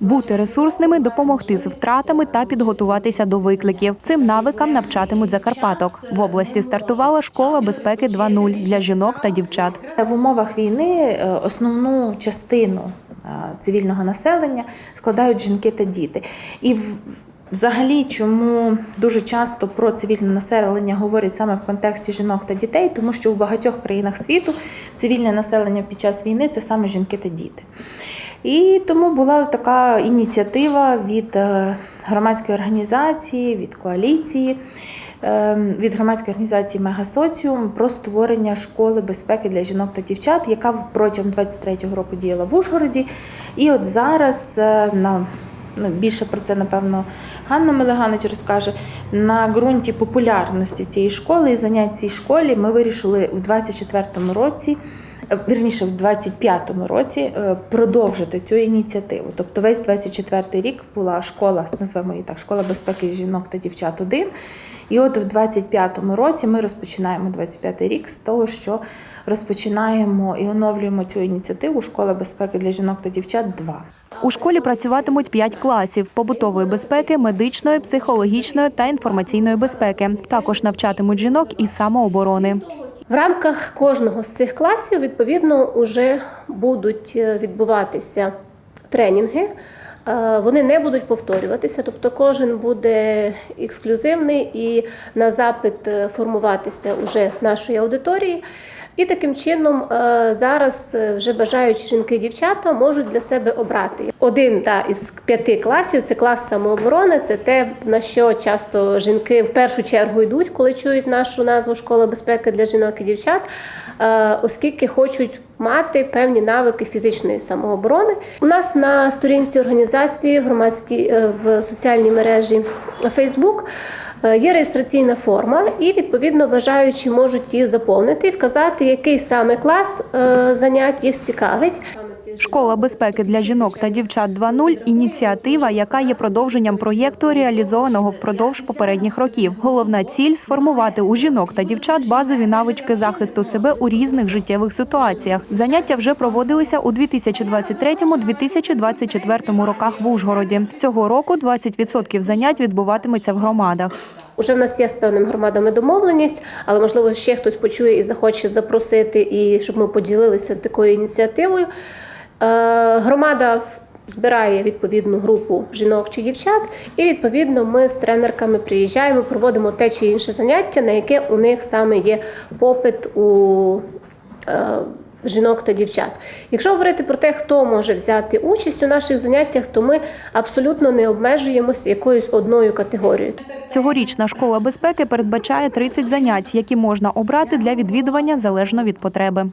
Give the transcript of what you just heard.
Бути ресурсними, допомогти з втратами та підготуватися до викликів. Цим навикам навчатимуть Закарпаток. В області стартувала школа безпеки 2.0 для жінок та дівчат. В умовах війни е, основну частину е, цивільного населення складають жінки та діти. І в- взагалі, чому дуже часто про цивільне населення говорять саме в контексті жінок та дітей, тому що в багатьох країнах світу цивільне населення під час війни це саме жінки та діти. І тому була така ініціатива від е, громадської організації, від коаліції, е, від громадської організації Мегасоціум про створення школи безпеки для жінок та дівчат, яка протягом 23-го року діяла в Ужгороді. І от зараз е, на ну, більше про це, напевно, Ганна Мелеганич розкаже. На ґрунті популярності цієї школи і занять цій школі ми вирішили в 24-му році. Вірніше, в 25-му році е, продовжити цю ініціативу. Тобто весь 24-й рік була школа, назвемо її так, школа безпеки жінок та дівчат 1. І от в 25-му році ми розпочинаємо 25-й рік з того, що розпочинаємо і оновлюємо цю ініціативу Школа безпеки для жінок та дівчат 2. У школі працюватимуть 5 класів побутової безпеки, медичної, психологічної та інформаційної безпеки. Також навчатимуть жінок і самооборони. В рамках кожного з цих класів відповідно вже будуть е, відбуватися тренінги. Е, Вони не будуть повторюватися, тобто кожен буде ексклюзивний і на запит е, формуватися уже нашої аудиторії. І таким чином е, зараз е, вже бажаючі жінки і дівчата можуть для себе обрати один та, із п'яти класів. Це клас самооборони. Це те, на що часто жінки в першу чергу йдуть, коли чують нашу назву школа безпеки для жінок і дівчат, е, оскільки хочуть мати певні навики фізичної самооборони. У нас на сторінці організації громадській в соціальній мережі Facebook Є реєстраційна форма, і відповідно бажаючі можуть її заповнити і вказати, який саме клас е, занять їх цікавить. Школа безпеки для жінок та дівчат 2.0 – ініціатива, яка є продовженням проєкту, реалізованого впродовж попередніх років. Головна ціль сформувати у жінок та дівчат базові навички захисту себе у різних життєвих ситуаціях. Заняття вже проводилися у 2023-2024 роках в Ужгороді. Цього року 20% занять відбуватиметься в громадах. Уже в нас є з певними громадами домовленість, але можливо ще хтось почує і захоче запросити, і щоб ми поділилися такою ініціативою. Е, Громада збирає відповідну групу жінок чи дівчат, і відповідно ми з тренерками приїжджаємо, проводимо те чи інше заняття, на яке у них саме є попит у е, жінок та дівчат. Якщо говорити про те, хто може взяти участь у наших заняттях, то ми абсолютно не обмежуємося якоюсь одною категорією. Цьогорічна школа безпеки передбачає 30 занять, які можна обрати для відвідування залежно від потреби.